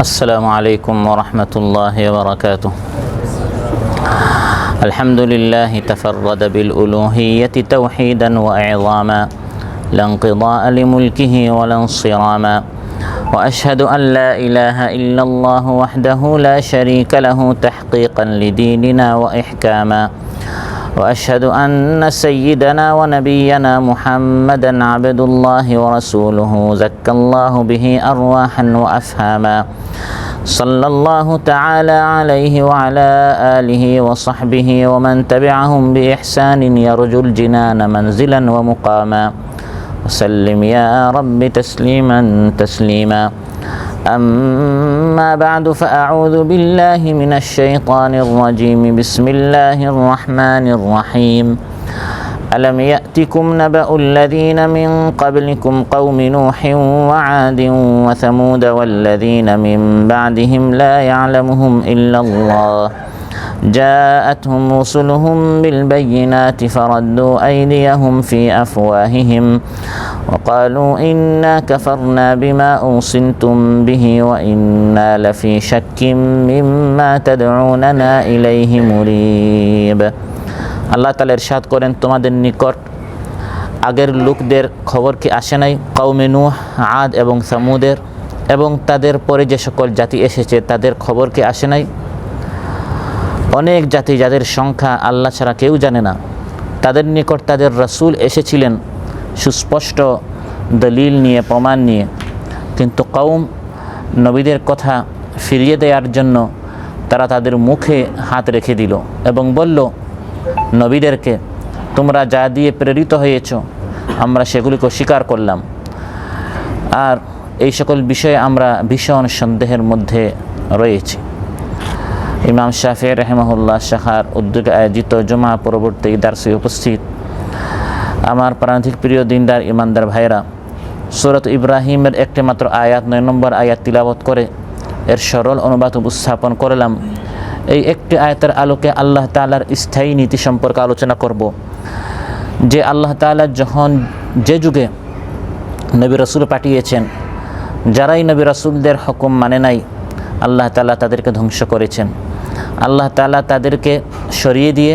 السلام عليكم ورحمة الله وبركاته. الحمد لله تفرد بالألوهية توحيدا وإعظاما لا انقضاء لملكه ولا انصراما وأشهد أن لا إله إلا الله وحده لا شريك له تحقيقا لديننا وإحكاما وأشهد أن سيدنا ونبينا محمدا عبد الله ورسوله زكى الله به أرواحا وأفهاما. صلى الله تعالى عليه وعلى آله وصحبه ومن تبعهم بإحسان يرجو الجنان منزلا ومقاما. وسلم يا رب تسليما تسليما. أما بعد فأعوذ بالله من الشيطان الرجيم. بسم الله الرحمن الرحيم. ألم يأتكم نبأ الذين من قبلكم قوم نوح وعاد وثمود والذين من بعدهم لا يعلمهم إلا الله؟ جاءتهم رسلهم بالبينات فردوا أيديهم في أفواههم وقالوا إنا كفرنا بما أرسلتم به وإنا لفي شك مما تدعوننا إليه مريب. আল্লাহ তালা ইরশাদ করেন, তোমাদের নিকট আগের লোকদের খবর কি আসে নাই? কৌমে নূহ, আদ এবং সামুদের। এবং তাদের পরে যে সকল জাতি এসেছে, তাদের খবর কি আসে নাই? অনেক জাতি যাদের সংখ্যা আল্লাহ ছাড়া কেউ জানে না, তাদের নিকট তাদের রসুল এসেছিলেন, সুস্পষ্ট দলিল নিয়ে, প্রমাণ নিয়ে। কিন্তু কৌম নবীদের কথা ফিরিয়ে দেওয়ার জন্য তারা তাদের মুখে হাত রেখে দিল এবং বলল নবীদেরকে তোমরা যা দিয়ে প্রেরিত হয়েছ, আমরা সেগুলিকে স্বীকার করলাম। আর এই সকল বিষয়ে আমরা ভীষণ সন্দেহের মধ্যে রয়েছি। ইমাম শাফি রহমহুল্লাহ শাখার উদ্যোগে আয়োজিত জমা পরবর্তী দার্সে উপস্থিত। আমার প্রান্তিক প্রিয় দিনদার ইমানদার ভাইরা সুরত ইব্রাহিমের একটি মাত্র আয়াত, নয় নম্বর আয়াত তিলাবত করে এর সরল অনুবাদ উপস্থাপন করলাম। এই একটি আয়াতের আলোকে আল্লাহ তালার স্থায়ী নীতি সম্পর্কে আলোচনা করব। যে আল্লাহ তালা যখন যে যুগে নবী রসুল পাঠিয়েছেন, যারাই নবী রসুলদের হুকুম মানে নাই, আল্লাহ তালা তাদেরকে ধ্বংস করেছেন। আল্লাহ তালা তাদেরকে সরিয়ে দিয়ে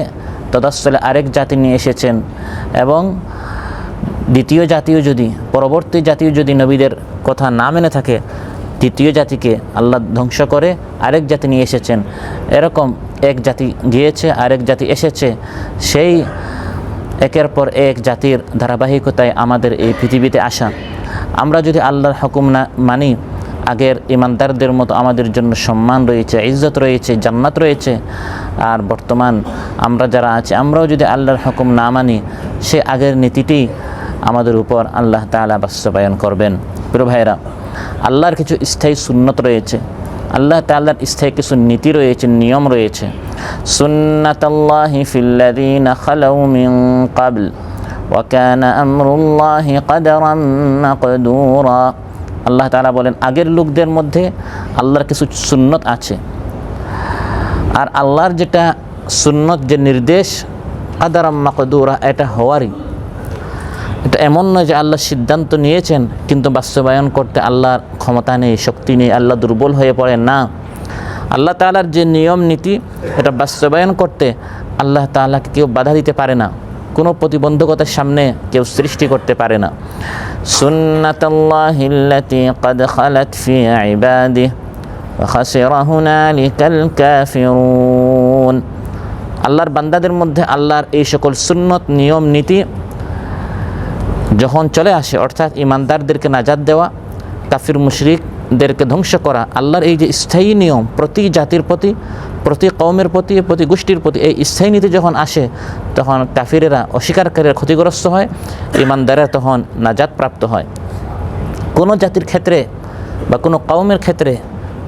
তদাস্থলে আরেক জাতি নিয়ে এসেছেন এবং দ্বিতীয় জাতীয় যদি, পরবর্তী জাতীয় যদি নবীদের কথা না মেনে থাকে তৃতীয় জাতিকে আল্লাহ ধ্বংস করে আরেক জাতি নিয়ে এসেছেন। এরকম এক জাতি গিয়েছে, আরেক জাতি এসেছে। সেই একের পর এক জাতির ধারাবাহিকতায় আমাদের এই পৃথিবীতে আসা। আমরা যদি আল্লাহর হুকুম না মানি, আগের ইমানদারদের মতো আমাদের জন্য সম্মান রয়েছে, ইজ্জত রয়েছে, জান্নাত রয়েছে। আর বর্তমান আমরা যারা আছি, আমরাও যদি আল্লাহর হুকুম না মানি, সে আগের নীতিটি আমাদের উপর আল্লাহ তালা বাস্তবায়ন করবেন। প্রিয় ভাইরা আল্লাহর কিছু স্থায়ী সুন্নত রয়েছে আল্লাহ তাল্লাহর স্থায়ী কিছু নীতি রয়েছে নিয়ম রয়েছে সুন্নাতাল্লাহি ফিল্লাযীনা খালাউ মিন ক্বাবল وكان أمر الله قدرا مقدورا আল্লাহ তাআলা বলেন আগের লোকদের মধ্যে আল্লাহর কিছু সুন্নত আছে আর আল্লাহর যেটা সুন্নত যে নির্দেশ কাদারাম মাকদুরা এটা হওয়ারই এটা এমন নয় যে আল্লাহ সিদ্ধান্ত নিয়েছেন কিন্তু বাস্তবায়ন করতে আল্লাহর ক্ষমতা নেই শক্তি নেই আল্লাহ দুর্বল হয়ে পড়ে না আল্লাহ তালার যে নিয়ম নীতি এটা বাস্তবায়ন করতে আল্লাহ তালাকে কেউ বাধা দিতে পারে না কোনো প্রতিবন্ধকতার সামনে কেউ সৃষ্টি করতে পারে না সুন্নাতাল্লাহিল্লাতি قد خلت في عباده وخسر هنالك الكافرون আল্লাহর বান্দাদের মধ্যে আল্লাহর এই সকল সুন্নত নিয়ম নীতি যখন চলে আসে, অর্থাৎ ইমানদারদেরকে নাজাদ দেওয়া, কাফির মুশরিকদেরকে ধ্বংস করা, আল্লাহর এই যে স্থায়ী নিয়ম, প্রতি জাতির প্রতি প্রতি কৌমের প্রতি প্রতি গোষ্ঠীর প্রতি এই স্থায়ী নীতি যখন আসে, তখন কাফিরেরা অস্বীকারীরা ক্ষতিগ্রস্ত হয়, ইমানদারেরা তখন নাজাদ প্রাপ্ত হয়। কোনো জাতির ক্ষেত্রে বা কোনো কৌমের ক্ষেত্রে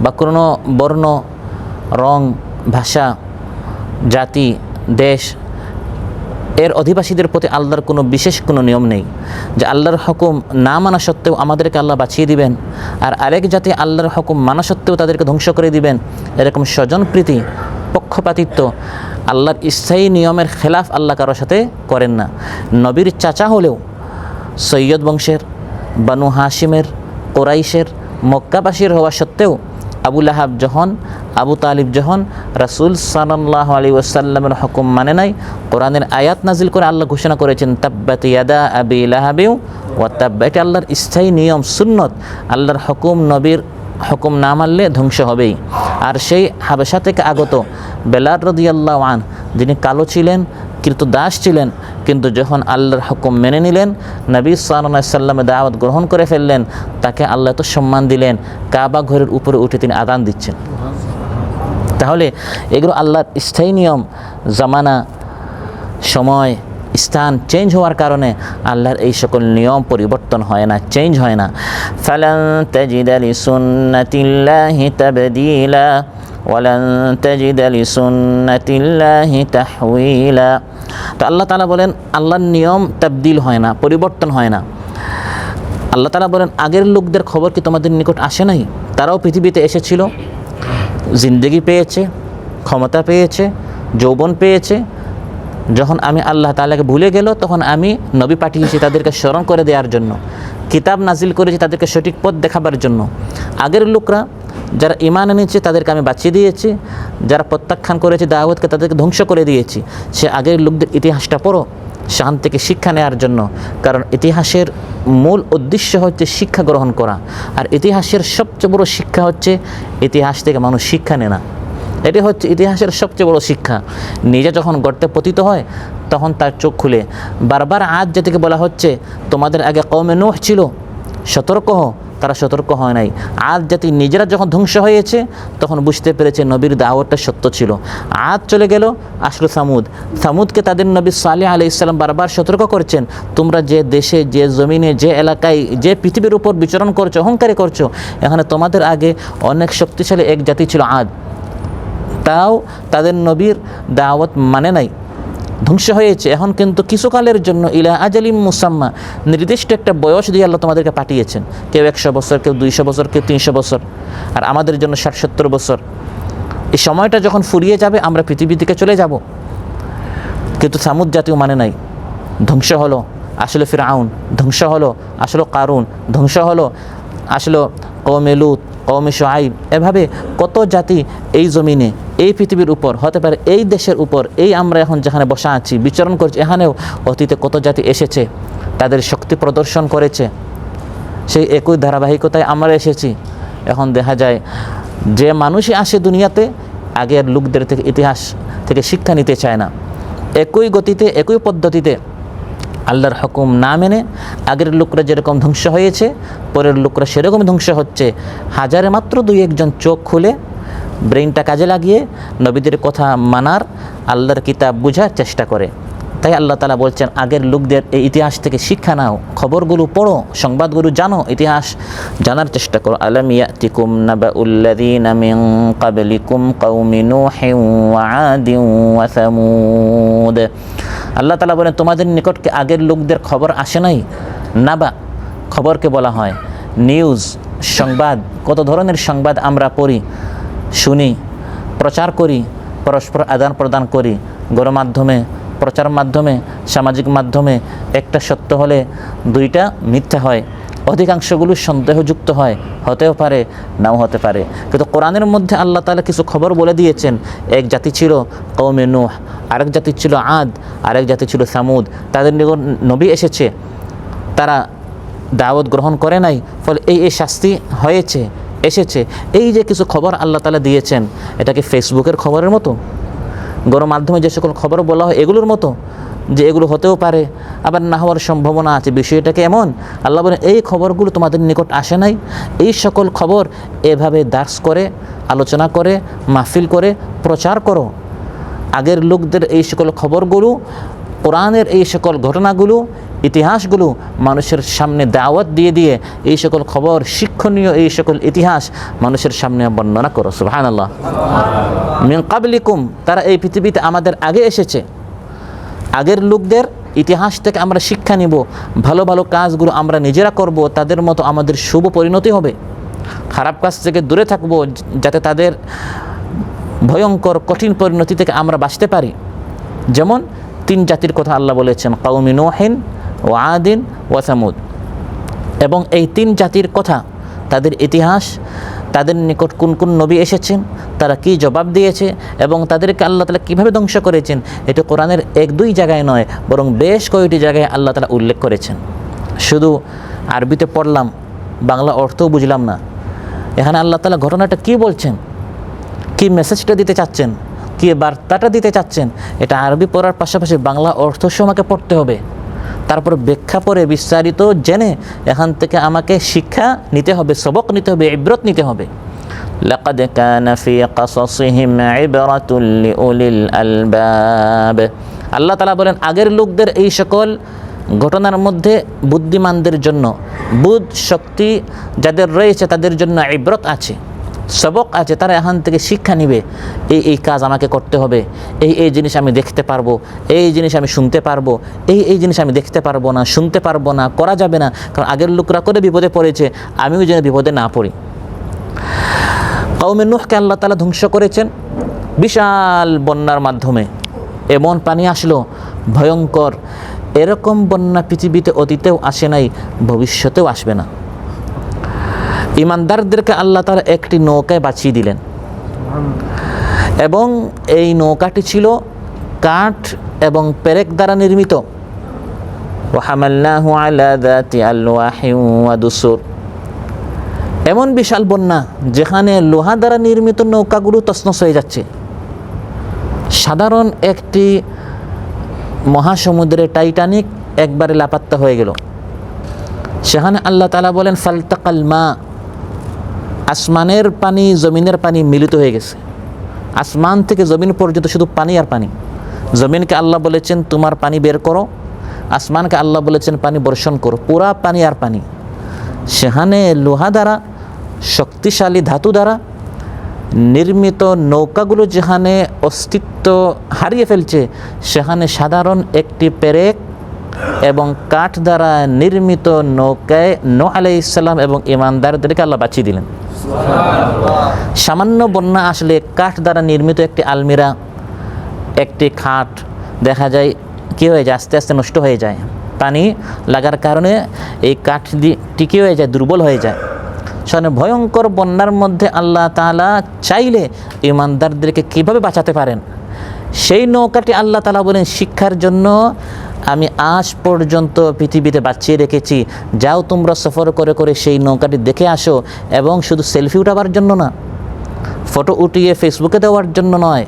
বা কোনো বর্ণ, রং, ভাষা, জাতি, দেশ এর অধিবাসীদের প্রতি আল্লাহর কোনো বিশেষ কোনো নিয়ম নেই যে আল্লাহর হুকুম না মানা সত্ত্বেও আমাদেরকে আল্লাহ বাঁচিয়ে দিবেন। আর আরেক জাতি আল্লাহর হুকুম মানা সত্ত্বেও তাদেরকে ধ্বংস করে দিবেন। এরকম স্বজনপ্রীতি পক্ষপাতিত্ব, আল্লাহর স্থায়ী নিয়মের খেলাফ আল্লাহ কারোর সাথে করেন না। নবীর চাচা হলেও সৈয়দ বংশের, বানু হাসিমের কোরাইশের, মক্কাবাসীর হওয়া সত্ত্বেও আবু লাহাব যখন আবু তালিব যখন রাসুল সাল্লাহ আলী ওসাল্লামের হুকুম মানে নাই, কোরআনের আয়াত নাজিল করে আল্লাহ ঘোষণা করেছেন, তাব্বাত ইয়াদা আবি লাহাবেও ও এটা আল্লাহর স্থায়ী নিয়ম সুন্নত, আল্লাহর হুকুম নবীর হুকুম না মানলে ধ্বংস হবেই। আর সেই হাবেশা থেকে আগত বেলার রদিয়াল্লাহ আন যিনি কালো ছিলেন কিন্তু দাস ছিলেন, কিন্তু যখন আল্লাহর হুকুম মেনে নিলেন, নবী সাল্লামের দাওয়াত গ্রহণ করে ফেললেন, তাকে আল্লাহ তো সম্মান দিলেন, কাবা ঘরের উপরে উঠে তিনি আদান দিচ্ছেন। তাহলে এগুলো আল্লাহর স্থায়ী নিয়ম, জামানা, সময়, স্থান চেঞ্জ হওয়ার কারণে আল্লাহর এই সকল নিয়ম পরিবর্তন হয় না চেঞ্জ হয় না। ফালান তাজিদ আলি সুন্নাতিল্লাহি তাবদিলা, ওয়ালান তাজিদ আলি সুন্নাতিল্লাহি তাহউইলা তো আল্লাহ তাআলা বলেন, আল্লাহর নিয়ম তাবদিল হয় না, পরিবর্তন হয় না। আল্লাহ তাআলা বলেন, আগের লোকদের খবর কি তোমাদের নিকট আসে নাই? তারাও পৃথিবীতে এসেছিল। জিন্দগি পেয়েছে, ক্ষমতা পেয়েছে, যৌবন পেয়েছে। যখন আমি আল্লাহ তালাকে ভুলে গেল, তখন আমি নবী পাঠিয়েছি তাদেরকে স্মরণ করে দেওয়ার জন্য। কিতাব নাজিল করেছি তাদেরকে সঠিক পথ দেখাবার জন্য। আগের লোকরা যারা ইমান এনেছে, তাদেরকে আমি বাঁচিয়ে দিয়েছি। যারা প্রত্যাখ্যান করেছে দাওয়াতকে তাদেরকে ধ্বংস করে দিয়েছি। সে আগের লোকদের ইতিহাসটা পড়ো। সেখান থেকে শিক্ষা নেওয়ার জন্য। কারণ ইতিহাসের মূল উদ্দেশ্য হচ্ছে শিক্ষা গ্রহণ করা। আর ইতিহাসের সবচেয়ে বড় শিক্ষা হচ্ছে ইতিহাস থেকে মানুষ শিক্ষা নেয় না। এটি হচ্ছে ইতিহাসের সবচেয়ে বড় শিক্ষা। নিজে যখন গর্তে পতিত হয়, তখন তার চোখ খুলে। বারবার আজ যেটিকে বলা হচ্ছে, তোমাদের আগে কমে নোহ ছিল সতর্ক হও, তারা সতর্ক হয় নাই। আজ জাতি নিজেরা যখন ধ্বংস হয়েছে, তখন বুঝতে পেরেছে নবীর দাওয়াতটা সত্য ছিল। আজ চলে গেল আসলো সামুদ। সামুদকে তাদের নবী সালেহ আলি ইসলাম বারবার সতর্ক করছেন, তোমরা যে দেশে, যে জমিনে, যে এলাকায়, যে পৃথিবীর উপর বিচরণ করছ, অহংকারী করছ, এখানে তোমাদের আগে অনেক শক্তিশালী এক জাতি ছিল আদ তাও তাদের নবীর দাওয়াত মানে নাই। ধ্বংস হয়েছে। এখন কিন্তু কিছুকালের জন্য ইলা আজালিম মুসাম্মা, নির্দিষ্ট একটা বয়স দিয়ে আল্লাহ তোমাদেরকে পাঠিয়েছেন। কেউ একশো বছর, কেউ দুইশো বছর, কেউ তিনশো বছর, আর আমাদের জন্য ষাট সত্তর বছর। এই সময়টা যখন ফুরিয়ে যাবে, আমরা পৃথিবী থেকে চলে যাব। কিন্তু সামুদ জাতীয় মানে নাই। ধ্বংস হলো, আসলে ফির আউন ধ্বংস হলো, আসলো কারুন, ধ্বংস হলো, আসলো কৌমে লুত কৌমে সোয়াইব এভাবে কত জাতি এই জমিনে, এই পৃথিবীর উপর, হতে পারে এই দেশের উপর, এই আমরা এখন যেখানে বসা আছি, বিচরণ করছি, এখানেও অতীতে কত জাতি এসেছে, তাদের শক্তি প্রদর্শন করেছে। সেই একই ধারাবাহিকতায় আমরা এসেছি। এখন দেখা যায়, যে মানুষই আসে দুনিয়াতে, আগের লোকদের থেকে ইতিহাস থেকে শিক্ষা নিতে চায় না। একই গতিতে, একই পদ্ধতিতে আল্লাহর হুকুম না মেনে আগের লোকরা যেরকম ধ্বংস হয়েছে, পরের লোকরা সেরকম ধ্বংস হচ্ছে। হাজারে মাত্র দুই একজন চোখ খুলে ব্রেনটা কাজে লাগিয়ে নবীদের কথা মানার আল্লাহর কিতাব বোঝার চেষ্টা করে। তাই আল্লাহ তালা বলছেন, আগের লোকদের এই ইতিহাস থেকে শিক্ষা নাও, খবরগুলো পড়ো, সংবাদগুলো জানো, ইতিহাস জানার চেষ্টা করো। আলম ইয়াতিকুম নাবাউল্লাযীনা মিন ক্বাবলিকুম কওমি নূহিন ওয়া আদিন ওয়া সামুদ। আল্লাহ তালা বলেন, তোমাদের নিকটকে আগের লোকদের খবর আসে নাই? নাবা, খবরকে বলা হয়, নিউজ, সংবাদ, কত ধরনের সংবাদ আমরা পড়ি, শুনি, প্রচার করি, পরস্পর আদান প্রদান করি, গণমাধ্যমে প্রচার মাধ্যমে, সামাজিক মাধ্যমে একটা সত্য হলে দুইটা মিথ্যা হয়। অধিকাংশগুলো সন্দেহযুক্ত হয়, হতেও পারে, নাও হতে পারে। কিন্তু কোরআনের মধ্যে আল্লাহ তালা কিছু খবর বলে দিয়েছেন। এক জাতি ছিল কৌমে নুহ, আরেক জাতি ছিল আদ, আরেক জাতি ছিল সামুদ। তাদের নিকট নবী এসেছে। তারা দাওয়াত গ্রহণ করে নাই, ফলে এই এই শাস্তি হয়েছে, এসেছে। এই যে কিছু খবর আল্লাহ তালা দিয়েছেন, এটা কি ফেসবুকের খবরের মতো? গণমাধ্যমে যে সকল খবর বলা হয়, এগুলোর মতো যে এগুলো হতেও পারে, আবার না হওয়ার সম্ভাবনা আছে। বিষয়টাকে এমন? আল্লাহ বলেন, এই খবরগুলো তোমাদের নিকট আসে নাই। এই সকল খবর এভাবে দাস করে, আলোচনা করে, মাহফিল করে, প্রচার করো। আগের লোকদের এই সকল খবরগুলো কোরআনের এই সকল ঘটনাগুলো, ইতিহাসগুলো মানুষের সামনে দাওয়াত দিয়ে দিয়ে এই সকল খবর, শিক্ষণীয় এই সকল ইতিহাস মানুষের সামনে বর্ণনা করো সুহান আল্লাহ মিন কাবলিকুম, তারা এই পৃথিবীতে আমাদের আগে এসেছে। আগের লোকদের ইতিহাস থেকে আমরা শিক্ষা নিব, ভালো ভালো কাজগুলো আমরা নিজেরা করব, তাদের মতো আমাদের শুভ পরিণতি হবে। খারাপ কাজ থেকে দূরে থাকব, যাতে তাদের ভয়ঙ্কর, কঠিন পরিণতি থেকে আমরা বাঁচতে পারি। যেমন তিন জাতির কথা আল্লাহ বলেছেন কৌমি নোহেন ও আদিন ও সামুদ। এবং এই তিন জাতির কথা, তাদের ইতিহাস, তাদের নিকট কোন কোন নবী এসেছেন, তারা কি জবাব দিয়েছে, এবং তাদেরকে আল্লাহ তালা কীভাবে ধ্বংস করেছেন, এটি কোরআনের এক দুই জায়গায় নয়, বরং বেশ কয়েকটি জায়গায় আল্লাহ তালা উল্লেখ করেছেন। শুধু আরবিতে পড়লাম, বাংলা অর্থও বুঝলাম না। এখানে আল্লাহ তালা ঘটনাটা কি বলছেন? কি মেসেজটা দিতে চাচ্ছেন? কি বার্তাটা দিতে চাচ্ছেন এটা আরবি পড়ার পাশাপাশি বাংলা অর্থ আমাকে পড়তে হবে তারপর ব্যাখ্যা পরে বিস্তারিত জেনে এখান থেকে আমাকে শিক্ষা নিতে হবে সবক নিতে হবে ইব্রত নিতে হবে لقد كان في قصصهم عبرة لأولي الألباب আল্লাহ তালা বলেন আগের লোকদের এই সকল ঘটনার মধ্যে বুদ্ধিমানদের জন্য বুধ শক্তি যাদের রয়েছে তাদের জন্য ইব্রত আছে সবক আছে, তারা এখান থেকে শিক্ষা নিবে। এই এই কাজ আমাকে করতে হবে। এই এই জিনিস আমি দেখতে পারব। এই জিনিস আমি শুনতে পারব। এই এই জিনিস আমি দেখতে পারব না, শুনতে পারব না, করা যাবে না। কারণ আগের লোকরা করে বিপদে পড়েছে, আমিও যেন বিপদে না পড়ি। কৌমে নুহকে আল্লাহ তালা ধ্বংস করেছেন বিশাল বন্যার মাধ্যমে। এমন পানি আসলো, ভয়ঙ্কর। এরকম বন্যা পৃথিবীতে অতীতেও আসে নাই, ভবিষ্যতেও আসবে না। ইমানদারদেরকে আল্লাহ তারা একটি নৌকায় বাঁচিয়ে দিলেন। এবং এই নৌকাটি ছিল কাঠ এবং পেরেক দ্বারা নির্মিত। এমন বিশাল বন্যা যেখানে লোহা দ্বারা নির্মিত নৌকাগুলো তসনস হয়ে যাচ্ছে। সাধারণ একটি মহাসমুদ্রে টাইটানিক একবারে লাপাত্তা হয়ে গেল। সেখানে আল্লাহ তালা বলেন, ফালতাকাল মা আসমানের পানি জমিনের পানি মিলিত হয়ে গেছে। আসমান থেকে জমিন পর্যন্ত শুধু পানি আর পানি। জমিনকে আল্লাহ বলেছেন, তোমার পানি বের করো। আসমানকে আল্লাহ বলেছেন, পানি বর্ষণ করো। পুরা পানি আর পানি। সেখানে লোহা দ্বারা, শক্তিশালী ধাতু দ্বারা নির্মিত নৌকাগুলো যেখানে অস্তিত্ব হারিয়ে ফেলছে, সেখানে সাধারণ একটি পেরেক এবং কাঠ দ্বারা নির্মিত নৌকায় নো আলাই ইসলাম এবং ইমানদারদেরকে আল্লাহ বাঁচিয়ে দিলেন। সামান্য বন্যা আসলে কাঠ দ্বারা নির্মিত একটি আলমিরা, একটি খাট, দেখা যায় কী হয়ে যায়, আস্তে আস্তে নষ্ট হয়ে যায়। পানি লাগার কারণে এই কাঠ দিয়ে টিকে হয়ে যায় দুর্বল হয়ে যায়। সেখানে ভয়ঙ্কর বন্যার মধ্যে আল্লাহ তালা চাইলে ইমানদারদেরকে কীভাবে বাঁচাতে পারেন? সেই নৌকাটি আল্লাহ তালা বলেন শিক্ষার জন্য আমি আজ পর্যন্ত পৃথিবীতে বাঁচিয়ে রেখেছি। যাও তোমরা সফর করে করে সেই নৌকাটি দেখে আসো এবং শুধু সেলফি উঠাবার জন্য না, ফটো উঠিয়ে ফেসবুকে দেওয়ার জন্য নয়।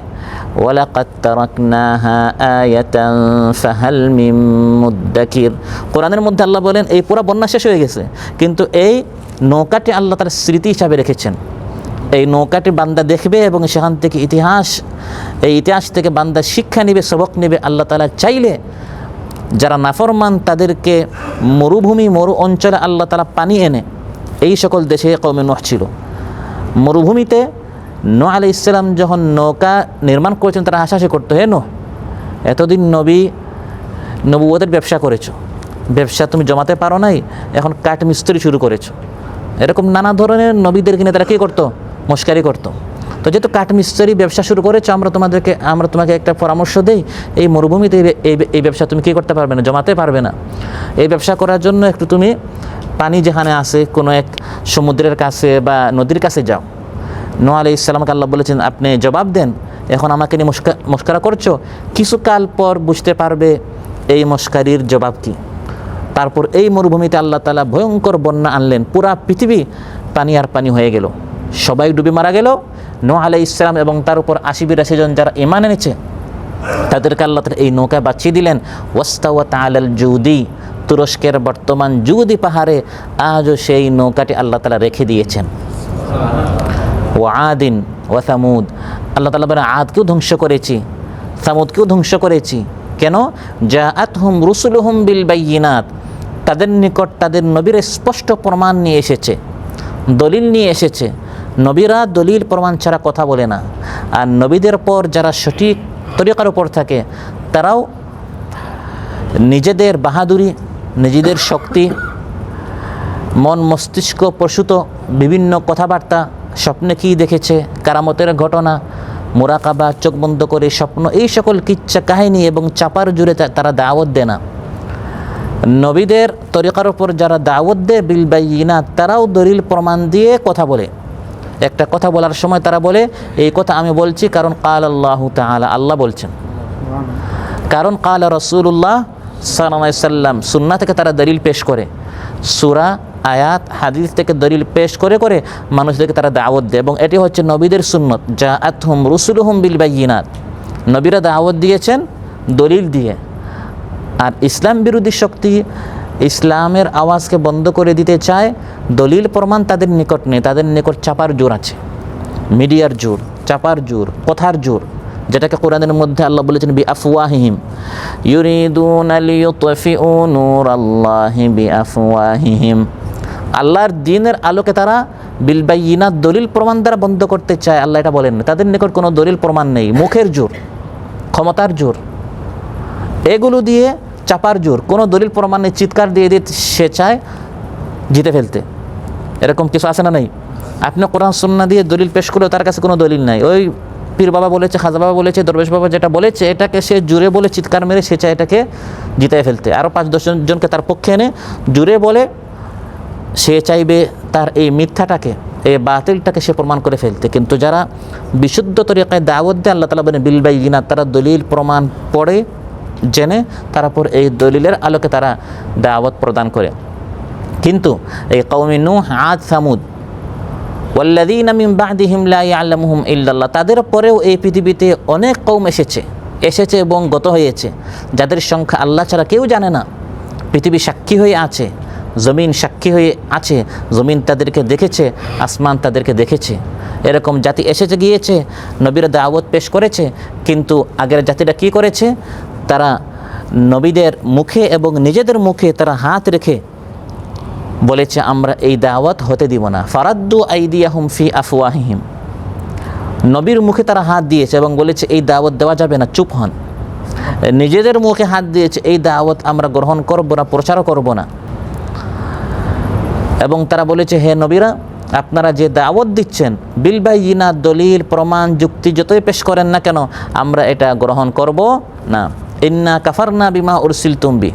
ফাহাল মিন মুদ্দাকির। কোরআনের মধ্যে আল্লাহ বলেন, এই পুরো বন্যা শেষ হয়ে গেছে, কিন্তু এই নৌকাটি আল্লাহ তার স্মৃতি হিসাবে রেখেছেন। এই নৌকাটি বান্দা দেখবে এবং সেখান থেকে ইতিহাস, এই ইতিহাস থেকে বান্দা শিক্ষা নেবে, সবক নেবে, আল্লাহ তালা চাইলে যারা নাফরমান, তাদেরকে মরুভূমি, মরু অঞ্চলে আল্লাহ তালা পানি এনে, এই সকল দেশে কমে নোহ ছিল। মরুভূমিতে নো আলি ইসলাম যখন নৌকা নির্মাণ করেছেন, তারা হাসাহাসি করতো, হে নো এতদিন নবী নবুয়তের ব্যবসা করেছ। ব্যবসা তুমি জমাতে পারো নাই, এখন কাঠ মিস্ত্রি শুরু করেছ। এরকম নানা ধরনের নবীদের কিনে তারা কী করতো? মস্কারি করতো। তো যেহেতু কাঠ মিস্ত্রি ব্যবসা শুরু করেছ, আমরা তোমাদেরকে, আমরা তোমাকে একটা পরামর্শ দিই, এই মরুভূমিতে এই- ব্যবসা তুমি কী করতে পারবে না, জমাতে পারবে না। এই ব্যবসা করার জন্য একটু তুমি পানি যেখানে আছে, কোনো এক সমুদ্রের কাছে বা নদীর কাছে যাও। নো আলি ইসলামকে আল্লাহ বলেছেন, আপনি জবাব দেন, এখন আমাকে নিয়ে মস্কা, মস্কারা করছ কিছুকাল পর বুঝতে পারবে এই মস্কারির জবাব কী? তারপর এই মরুভূমিতে আল্লাহ তালা ভয়ঙ্কর বন্যা আনলেন, পুরা পৃথিবী পানি আর পানি হয়ে গেল। সবাই ডুবে মারা গেল নো আলাই ইসলাম এবং তার উপর আশি বিরাশি জন যারা ইমান এনেছে, তাদেরকে আল্লাহ এই নৌকা বাঁচিয়ে দিলেন। ওয়াস্তাওয়া তালাল জুদি তুরস্কের বর্তমান জুদি পাহাড়ে আজও সেই নৌকাটি আল্লাহ তালা রেখে দিয়েছেন। ও আদিন ও সামুদ, আল্লাহ তালা বলেন, আদকেও ধ্বংস করেছি, সামুদকেও ধ্বংস করেছি। কেন? যা আত হুম রুসুল হুম বিল বাইনাত তাদের নিকট তাদের নবীর স্পষ্ট প্রমাণ নিয়ে এসেছে, দলিল নিয়ে এসেছে। নবীরা দলিল প্রমাণ ছাড়া কথা বলে না। আর নবীদের পর যারা সঠিক তরিকার উপর থাকে, তারাও নিজেদের বাহাদুরি, নিজেদের শক্তি, মন মস্তিষ্ক প্রসূত বিভিন্ন কথাবার্তা স্বপ্নে কী দেখেছে, কারামতের ঘটনা, মোরাকাবা, চোখ বন্ধ করে স্বপ্ন, এই সকল কিচ্ছা কাহিনী এবং চাপার জুড়ে তারা দাওয়াত দেয় না। নবীদের তরিকার ওপর যারা দাওয়াত দেয় বিল বাইনা তারাও দলিল প্রমাণ দিয়ে কথা বলে। একটা কথা বলার সময় তারা বলে, এই কথা আমি বলছি কারণ কাল আল্লাহ তাআলা আল্লাহ বলছেন। কারণ কাল রসুল্লাহ সাল্লাম সুন্না থেকে তারা দলিল পেশ করে। সুরা, আয়াত, হাদিস থেকে দলিল পেশ করে করে মানুষদেরকে তারা দাওয়াত দেয় এবং এটি হচ্ছে নবীদের সুন্নত। যা আতহুম রসুলহুম বিল বাইনাত নবীরা দাওয়াত দিয়েছেন, দলিল দিয়ে। আর ইসলাম বিরোধী শক্তি ইসলামের আওয়াজকে বন্ধ করে দিতে চায় দলিল প্রমাণ তাদের নিকট নেই, তাদের নিকট চাপার জোর আছে। মিডিয়ার জোর, চাপার জোর, কথার জোর, যেটাকে কোরআনের মধ্যে আল্লাহ বলেছেন বি আফওয়াহিহিম ইউরিদুন লিইউতফিউ নূর আল্লাহি বি আফওয়াহিহিম আল্লাহর দিনের আলোকে তারা বিলবাইনাত দলিল প্রমাণ দ্বারা বন্ধ করতে চায়। আল্লাহ এটা বলেন। তাদের নিকট কোনো দলিল প্রমাণ নেই। মুখের জোর, ক্ষমতার জোর, এগুলো দিয়ে চাপার জোর, কোনো দলিল প্রমাণে চিৎকার দিয়ে দিয়ে সে চায় জিতে ফেলতে। এরকম কিছু আছে না নেই? আপনি কোরআন সুন্না দিয়ে দলিল পেশ করলেও তার কাছে কোনো দলিল নাই। ওই পীর বাবা বলেছে, খাজা বাবা বলেছে, দরবেশ বাবা যেটা বলেছে, এটাকে সে জুড়ে বলে চিৎকার মেরে সে চায় এটাকে জিতায় ফেলতে। আরও পাঁচ দশ জনকে তার পক্ষে এনে জুড়ে বলে, সে চাইবে তার এই মিথ্যাটাকে, এই বাতিলটাকে সে প্রমাণ করে ফেলতে। কিন্তু যারা বিশুদ্ধ তরিকায় দাওয়াত দেয়, আল্লাহ তালা বলেন বিলবাই গিনা তারা দলিল প্রমাণ পড়ে, জেনে তারপর এই দলিলের আলোকে তারা দাওয়াত প্রদান করে। কিন্তু এই কৌমি নু আদ, সামুদ ওয়াল্লাদিন বাদিহিম লা ইয়ালামুহুম ইল্লাল্লাহ, তাদের পরেও এই পৃথিবীতে অনেক কৌম এসেছে। এসেছে এবং গত হয়েছে, যাদের সংখ্যা আল্লাহ ছাড়া কেউ জানে না। পৃথিবী সাক্ষী হয়ে আছে, জমিন সাক্ষী হয়ে আছে, জমিন তাদেরকে দেখেছে, আসমান তাদেরকে দেখেছে। এরকম জাতি এসেছে, গিয়েছে, নবীর দাওয়াত পেশ করেছে, কিন্তু আগের জাতিটা কি করেছে? তারা নবীদের মুখে এবং নিজেদের মুখে তারা হাত রেখে বলেছে, আমরা এই দাওয়াত হতে দিব না। ফারাদ্দু আইদিয়াহুম ফি আফওয়াহিহিম। নবীর মুখে তারা হাত দিয়েছে এবং বলেছে, এই দাওয়াত দেওয়া যাবে না, চুপ হন। নিজেদের মুখে হাত দিয়েছে, এই দাওয়াত আমরা গ্রহণ করব না প্রচারও করব না। এবং তারা বলেছে, হে নবীরা, আপনারা যে দাওয়াত দিচ্ছেন বিলবাইনা দলিল, প্রমাণ, যুক্তি যতই পেশ করেন না কেন, আমরা এটা গ্রহণ করব না। ইন্না কাফারনা বিমা উরসিল তুম্বি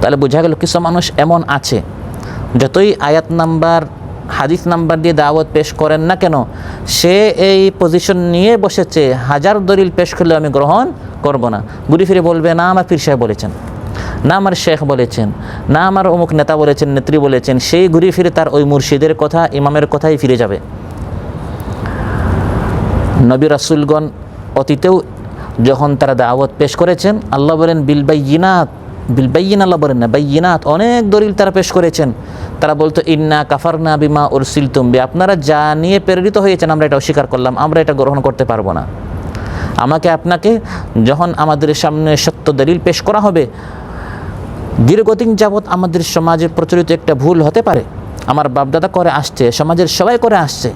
তাহলে বোঝা গেল কিছু মানুষ এমন আছে। যতই আয়াত নাম্বার, হাদিস নাম্বার দিয়ে দাওয়াত পেশ করেন না কেন, সে এই পজিশন নিয়ে বসেছে, হাজার দলিল পেশ করলে আমি গ্রহণ করব না। ঘুরে ফিরে বলবে, না, আমার পীর সাহেব বলেছেন। না, আমার শেখ বলেছেন। না, আমার অমুক নেতা বলেছেন, নেত্রী বলেছেন। সেই ঘুরে ফিরে তার ওই মুর্শিদের কথা, ইমামের কথাই ফিরে যাবে। নবী রাসুলগণ অতীতেও যখন তারা দাওয়াত পেশ করেছেন, আল্লাহ বলেন বিলবাইন আল্লাহ বলেন না, বাইনাত অনেক দলিল তারা পেশ করেছেন। তারা বলতো, ইন্না কাফারনা বিমা ওর তুম্বি আপনারা যা নিয়ে প্রেরিত হয়েছেন, আমরা এটা অস্বীকার করলাম, আমরা এটা গ্রহণ করতে পারব না। আমাকে আপনাকে যখন আমাদের সামনে সত্য দলিল পেশ করা হবে, দীর্ঘদিন যাবৎ আমাদের সমাজে প্রচলিত একটা ভুল হতে পারে। আমার বাপদাদা করে আসছে, সমাজের সবাই করে আসছে।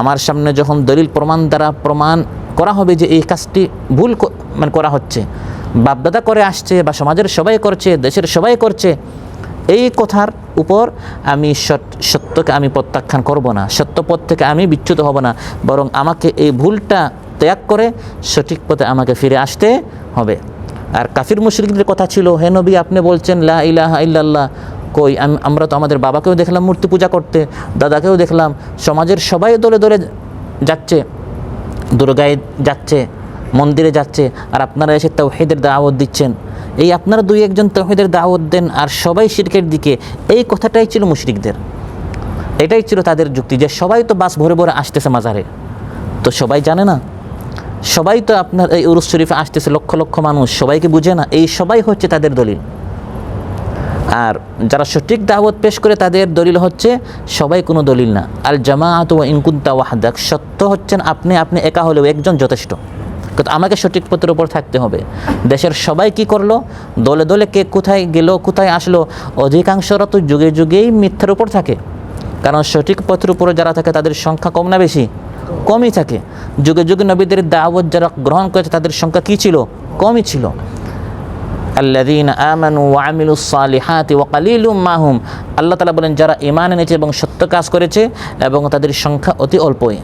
আমার সামনে যখন দলিল প্রমাণ দ্বারা প্রমাণ করা হবে যে এই কাজটি ভুল মানে করা হচ্ছে বাপদাদা করে আসছে বা সমাজের সবাই করছে, দেশের সবাই করছে, এই কথার উপর আমি সত- সত্যকে আমি প্রত্যাখ্যান করব না, সত্য পথ থেকে আমি বিচ্যুত হব না, বরং আমাকে এই ভুলটা ত্যাগ করে সঠিক পথে আমাকে ফিরে আসতে হবে। আর কাফির মুশরিকদের কথা ছিল, হে নবী, আপনি বলছেন, লা ইলাহা ইল্লাল্লাহ। কই, আম- আমরা তো আমাদের বাবাকেও দেখলাম মূর্তি পূজা করতে, দাদাকেও দেখলাম, সমাজের সবাই দলে দলে যাচ্ছে, দুর্গায় যাচ্ছে মন্দিরে যাচ্ছে, আর আপনারা এসে তৌহিদের দাওয়াত দিচ্ছেন। এই আপনারা দুই একজন তৌহিদের দাওয়াত দেন, আর সবাই শিরকের দিকে। এই কথাটাই ছিল মুশরিকদের। এটাই ছিল তাদের যুক্তি, যে সবাই তো বাস ভরে ভরে আসতেছে মাজারে। তো সবাই জানে না? সবাই তো আপনার এই উরুস শরীফে আসতেছে লক্ষ লক্ষ মানুষ, সবাইকে বুঝে না? এই সবাই হচ্ছে তাদের দলিল। আর যারা সঠিক দাওয়াত পেশ করে, তাদের দলিল হচ্ছে, সবাই কোনো দলিল না। আল জামাআত ওয়া ইনকুন্তা ওয়াহদাক, সত্য হচ্ছেন আপনি আপনি একা হলেও একজন যথেষ্ট। কিন্তু আমাকে সঠিক পথের উপর থাকতে হবে। দেশের সবাই কি করল? দলে দলে কে কোথায় গেল, কোথায় আসলো? অধিকাংশরা তো যুগে যুগেই মিথ্যার উপর থাকে। কারণ সঠিক পথের উপরে যারা থাকে, তাদের সংখ্যা কম না বেশি? কমই থাকে। যুগে যুগে নবীদের দাওয়াত যারা গ্রহণ করেছে, তাদের সংখ্যা কী ছিল? কমই ছিল। আল্লাদিন আমানু ওয়ামিলু সালিহাতি ওয়াকালিলুম মাহুম। আল্লাহ বলেন, যারা ইমান এনেছে এবং সত্য কাজ করেছে এবং তাদের সংখ্যা অতি অল্পই।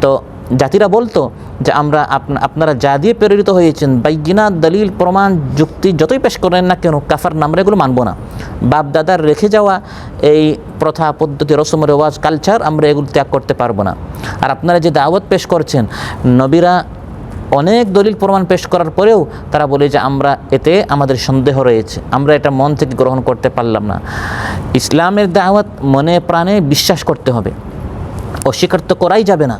তো জাতিরা বলতো যে আমরা আপনা- আপনারা যা দিয়ে প্রেরিত হয়েছেন, বাইগিনা, দলিল, প্রমাণ, যুক্তি যতই পেশ করেন না কেন, কাফার নামরা এগুলো মানবো না। বাপ দাদার রেখে যাওয়া এই প্রথা পদ্ধতি, রসম, রেওয়াজ কালচার আমরা এগুলো ত্যাগ করতে পারব না। আর আপনারা যে দাওয়াত পেশ করছেন, নবীরা অনেক দলিল, প্রমাণ পেশ করার পরেও তারা বলে যে আমরা এতে আমাদের সন্দেহ রয়েছে, আমরা এটা মন থেকে গ্রহণ করতে পারলাম না। ইসলামের দাওয়াত মনে প্রাণে বিশ্বাস করতে হবে। অস্বীকার তো করাই যাবে না।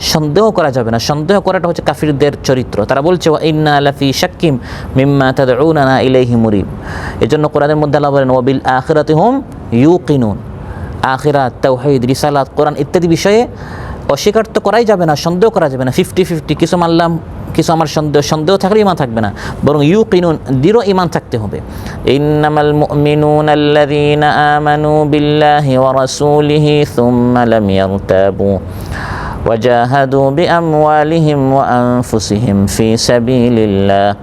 সন্দেহ করা যাবে না। সন্দেহ করাটা হচ্ছে কাফিরদের চরিত্র। তারা বলছে, "ওয়া ইন্না লাফি শাক্কিম মিম্মা তাদের তাদউনানা ইলাইহি মুরিব। এই জন্য কোরআনের মধ্যে আল্লাহ বলেন ওয়াবিল আখিরাতি হুম ইউকিনুন। আখিরাত, তাওহীদ, রিসালাত, কোরআন ইত্যাদি বিষয়ে অস্বীকার তো করাই যাবে না, সন্দেহ করা যাবে না। ফিফটি ফিফটি, কিছু মানলাম, কিছু আমার সন্দেহ সন্দেহ থাকলে ইমান থাকবে না, বরং ইউ কিনুন দৃঢ় ইমান থাকতে হবে। ইন্নামাল মুমিনুন আল্লাযীনা আমানু বিল্লাহি ওয়া রাসূলিহি সুম্মা লাম ইয়ারতাবু। وجاهدوا بأموالهم وأنفسهم في سبيل الله.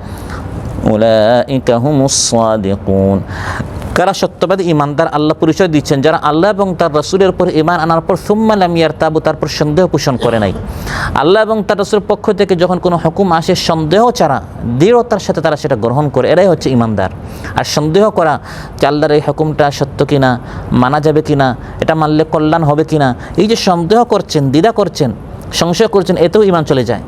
أولئك هم الصادقون. কারা সত্যবাদী ইমানদার, আল্লাহ পরিচয় দিচ্ছেন যারা আল্লাহ এবং তার রসুলের উপর ইমান আনার পর সুম্মালাম ইয়ার তাবু তারপর সন্দেহ পোষণ করে নাই। আল্লাহ এবং তার রসুলের পক্ষ থেকে যখন কোনো হুকুম আসে, সন্দেহ ছাড়া, দৃঢ়তার সাথে তারা সেটা গ্রহণ করে। এরাই হচ্ছে ইমানদার। আর সন্দেহ করা যে আল্লাহর এই হুকুমটা সত্য কিনা, মানা যাবে কিনা, এটা মানলে কল্যাণ হবে কিনা, এই যে সন্দেহ করছেন, দ্বিধা করছেন সংশয় করছেন, এতেও ইমান চলে যায়।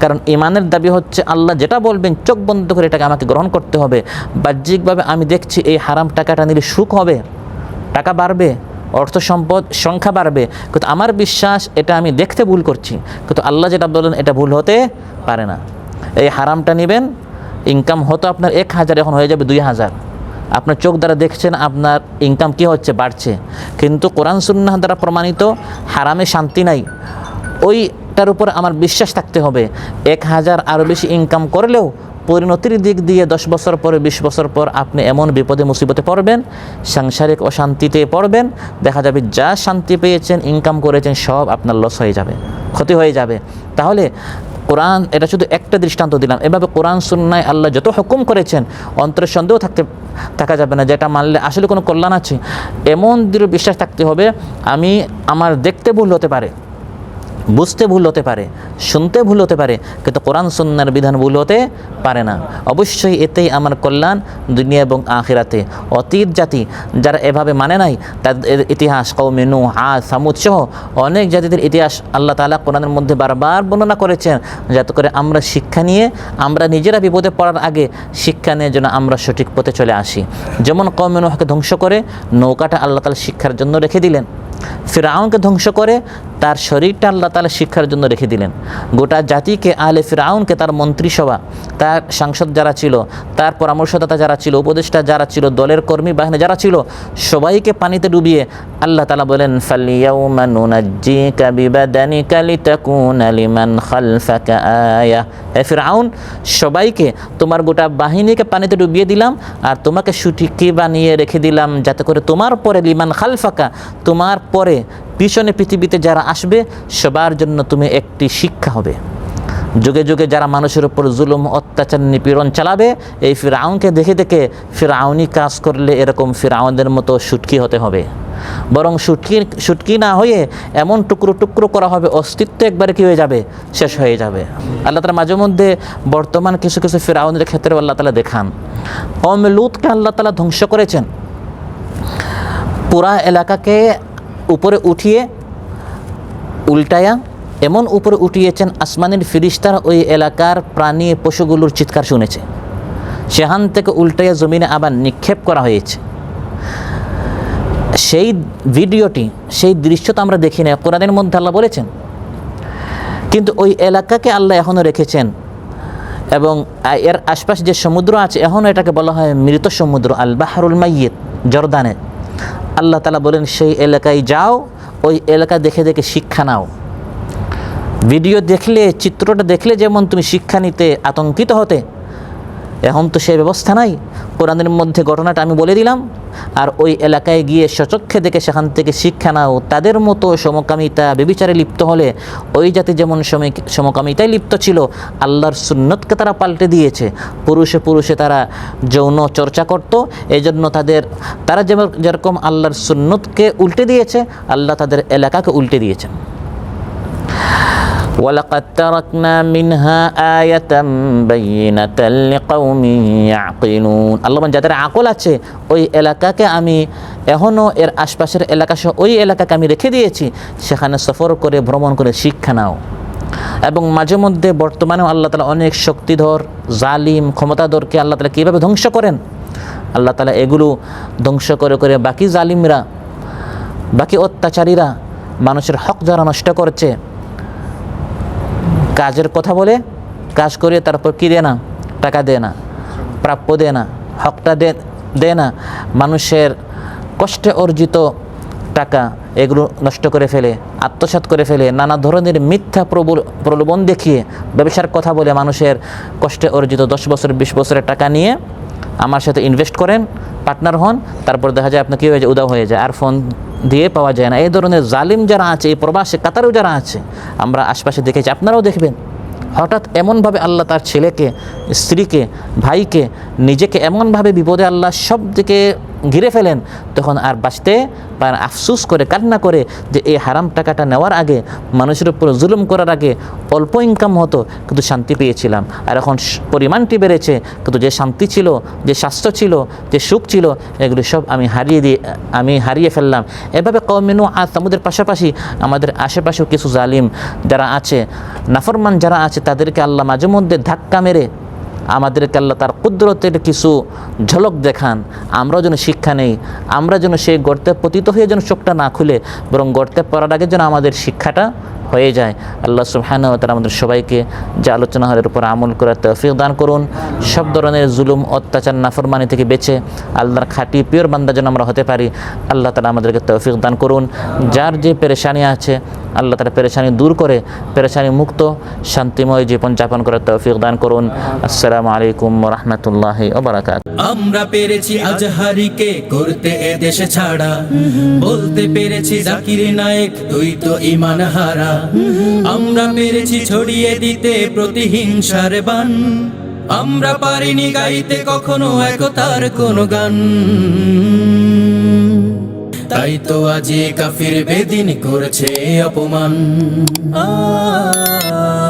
কারণ ইমানের দাবি হচ্ছে আল্লাহ যেটা বলবেন, চোখ বন্ধ করে এটাকে আমাকে গ্রহণ করতে হবে। বাহ্যিকভাবে আমি দেখছি এই হারাম টাকাটা নিলে সুখ হবে, টাকা বাড়বে, অর্থ সম্পদ সংখ্যা বাড়বে। কিন্তু আমার বিশ্বাস এটা আমি দেখতে ভুল করছি। কিন্তু আল্লাহ যেটা বললেন, এটা ভুল হতে পারে না। এই হারামটা নেবেন ইনকাম হতো আপনার এক হাজার, এখন হয়ে যাবে দুই হাজার। আপনার চোখ দ্বারা দেখছেন, আপনার ইনকাম কী হচ্ছে, বাড়ছে। কিন্তু কোরআন সুন্নাহ দ্বারা প্রমাণিত, হারামে শান্তি নাই। ওইটার উপর আমার বিশ্বাস থাকতে হবে। এক হাজার আরও বেশি ইনকাম করলেও পরিণতির দিক দিয়ে দশ বছর পরে, বিশ বছর পর আপনি এমন বিপদে, মুসিবতে পড়বেন, সাংসারিক অশান্তিতে পড়বেন, দেখা যাবে যা শান্তি পেয়েছেন ইনকাম করেছেন, সব আপনার লস হয়ে যাবে, ক্ষতি হয়ে যাবে। তাহলে কোরআন, এটা শুধু একটা দৃষ্টান্ত দিলাম। এভাবে কোরআন, সুন্নায় আল্লাহ যত হুকুম করেছেন অন্তরের সন্দেহ থাকতে, থাকা যাবে না যেটা মানলে আসলে কোনো কল্যাণ আছে। এমন দৃঢ় বিশ্বাস থাকতে হবে, আমি, আমার দেখতে ভুল হতে পারে। বুঝতে ভুল হতে পারে, শুনতে ভুল হতে পারে, কিন্তু কোরআন সন্ন্যার বিধান ভুল হতে পারে না। অবশ্যই এতেই আমার কল্যাণ দুনিয়া এবং আখিরাতে। অতীত জাতি যারা এভাবে মানে নাই, তাদের ইতিহাস কৌমেনু হা সামুদ সহ অনেক জাতিদের ইতিহাস আল্লাহ তালা কোরআনের মধ্যে বারবার বর্ণনা করেছেন, যাতে করে আমরা শিক্ষা নিয়ে, আমরা নিজেরা বিপদে পড়ার আগে শিক্ষা নিয়ে যেন আমরা সঠিক পথে চলে আসি। যেমন কৌমেনুহাকে ধ্বংস করে নৌকাটা আল্লাহ তালা শিক্ষার জন্য রেখে দিলেন। ফিরাউনকে ধ্বংস করে তার শরীরটা আল্লাহ তালা শিক্ষার জন্য রেখে দিলেন। গোটা জাতিকে, আলে ফিরাউনকে তার মন্ত্রিসভা, তার সাংসদ যারা ছিল, তার পরামর্শদাতা যারা ছিল, উপদেষ্টা যারা ছিল, দলের কর্মী বাহিনী যারা ছিল, সবাইকে পানিতে ডুবিয়ে আল্লাহ তালা বলেন ফিরাউন, সবাইকে তোমার গোটা বাহিনীকে পানিতে ডুবিয়ে দিলাম, আর তোমাকে সুটিকি বানিয়ে রেখে দিলাম, যাতে করে তোমার পরে, লিমান খালফাকা, তোমার পরে পিছনে পৃথিবীতে যারা আসবে, সবার জন্য তুমি একটি শিক্ষা হবে। যুগে যুগে যারা মানুষের উপর জুলুম, অত্যাচার, নিপীড়ন চালাবে, এই ফিরাউনকে দেখে দেখে ফিরাউনি কাজ করলে এরকম ফিরাউনদের মতো সুটকি হতে হবে। বরং সুটকি সুটকি না হয়ে এমন টুকরো টুকরো করা হবে, অস্তিত্ব একবারে কী হয়ে যাবে? শেষ হয়ে যাবে। আল্লাহ তালা মাঝে মধ্যে বর্তমান কিছু কিছু ফিরাউনের ক্ষেত্রে আল্লাহ তালা দেখান। কম লুতকে আল্লাহ তালা ধ্বংস করেছেন। পুরা এলাকাকে উপরে উঠিয়ে উল্টায়া, এমন উপরে উঠিয়েছেন আসমানের ফিরিস্তার ওই এলাকার প্রাণী পশুগুলোর চিৎকার শুনেছে। সেখান থেকে উল্টাইয়া জমিনে আবার নিক্ষেপ করা হয়েছে। সেই ভিডিওটি, সেই দৃশ্য তো আমরা দেখি না, কোরআনের মধ্যে আল্লাহ বলেছেন। কিন্তু ওই এলাকাকে আল্লাহ এখনও রেখেছেন। এবং এর আশপাশ যে সমুদ্র আছে এখনও এটাকে বলা হয় মৃত সমুদ্র আল বাহারুল মাইয়েত, জর্দানে। আল্লাহ তালা বলেন, সেই এলাকায় যাও, ওই এলাকা দেখে দেখে শিক্ষা নাও। ভিডিও দেখলে, চিত্রটা দেখলে যেমন তুমি শিক্ষা নিতে আতঙ্কিত হতে এখন তো সেই ব্যবস্থা নাই। কোরআনের মধ্যে ঘটনাটা আমি বলে দিলাম। আর ওই এলাকায় গিয়ে সচক্ষে দেখে সেখান থেকে শিক্ষা নাও। তাদের মতো সমকামিতা বেবিচারে লিপ্ত হলে ওই জাতি যেমন সমে- সমকামিতায় লিপ্ত ছিল, আল্লাহর সুন্নতকে তারা পাল্টে দিয়েছে। পুরুষে পুরুষে তারা যৌন চর্চা করত। এই জন্য তাদের তারা যেমন যেরকম আল্লাহর সুন্নতকে উল্টে দিয়েছে, আল্লাহ তাদের এলাকাকে উল্টে দিয়েছেন। ولقد تركنا منها آية بينة لقوم يعقلون আল্লাহ বলেন, যাদের আকল আছে ওই এলাকাকে আমি এখনও এর আশপাশের এলাকা সহ ওই এলাকাকে আমি রেখে দিয়েছি সেখানে সফর করে ভ্রমণ করে শিক্ষা নাও এবং মাঝে মধ্যে বর্তমানেও আল্লাহ তালা অনেক শক্তিধর জালিম ক্ষমতাধরকে আল্লাহ তালা কীভাবে ধ্বংস করেন আল্লাহ তালা এগুলো ধ্বংস করে করে বাকি জালিমরা বাকি অত্যাচারীরা মানুষের হক যারা নষ্ট করছে কাজের কথা বলে, কাজ করে তারপর কী দেয় না? টাকা দেয় না, প্রাপ্য দেয় না, হকটা দেয় না। মানুষের কষ্টে অর্জিত টাকা এগুলো নষ্ট করে ফেলে, আত্মসাৎ করে ফেলে, নানা ধরনের মিথ্যা প্রবল- প্রলোভন দেখিয়ে ব্যবসার কথা বলে মানুষের কষ্টে অর্জিত দশ বছর, বিশ বছরের টাকা নিয়ে আমার সাথে ইনভেস্ট করেন। পার্টনার হন, তারপর দেখা যায় আপনার কী হয়ে যায় উদা হয়ে যায়। আর ফোন দিয়ে পাওয়া যায় না। এই ধরনের জালিম যারা আছে, এই প্রবাসে কাতারেও যারা আছে, আমরা আশপাশে দেখেছি, আপনারাও দেখবেন। হঠাৎ এমনভাবে আল্লাহ তার ছেলেকে, স্ত্রীকে, ভাইকে, নিজেকে এমনভাবে বিপদে আল্লাহ সব দিকে ঘিরে ফেলেন, তখন আর বাঁচতে পারে আফসুস করে, কান্না করে যে এই হারাম টাকাটা নেওয়ার আগে, মানুষের উপর জুলুম করার আগে অল্প ইনকাম হতো, কিন্তু শান্তি পেয়েছিলাম। আর এখন পরিমাণটি বেড়েছে, কিন্তু যে শান্তি ছিল, যে স্বাস্থ্য ছিল, যে সুখ ছিল, এগুলি সব আমি হারিয়ে দিয়ে, আমি হারিয়ে ফেললাম। এভাবে কমেনু আর তামুদের পাশাপাশি আমাদের আশেপাশেও কিছু জালিম যারা আছে, নাফরমান যারা আছে, তাদেরকে আল্লাহ মাঝে মধ্যে ধাক্কা মেরে আমাদেরকে আল্লাহ তার কুদরতের কিছু ঝলক দেখান। আমরাও যেন শিক্ষা নেই, আমরা যেন সেই গর্তে পতিত হয়ে যেন চোখটা না খুলে, বরং গর্তে পড়ার আগে যেন আমাদের শিক্ষাটা হয়ে যায়। আল্লাহ সুবহানাহু ওয়া তাআলা আমাদের সবাইকে যে আলোচনা হলের উপর আমল করার তৌফিক দান করুন। সব ধরনের জুলুম, অত্যাচার, নাফরমানি থেকে বেঁচে আল্লাহর খাঁটি, পিওর বান্দা যেন আমরা হতে পারি, আল্লাহ তালা আমাদেরকে তৌফিক দান করুন। যার যে পেরেশানি আছে, আল্লাহ তালা পেরেশানি দূর করে, পেরেশানি মুক্ত, শান্তিময় জীবন যাপন করার তৌফিক দান করুন। আসসালামু আলাইকুম রহমতুল্লাহ ওবরাকাত আমরা পেরেছি আজহারিকে করতে এ দেশে ছাড়া। বলতে পেরেছি জাকির নায়ক, তুই তো ইমান হারা। আমরা পেরেছি ছড়িয়ে দিতে প্রতিহিংসার বান। আমরা পারিনি গাইতে কখনো একতার কোন গান। তাই তো আজ কাফির বেদিন করেছে অপমান। আ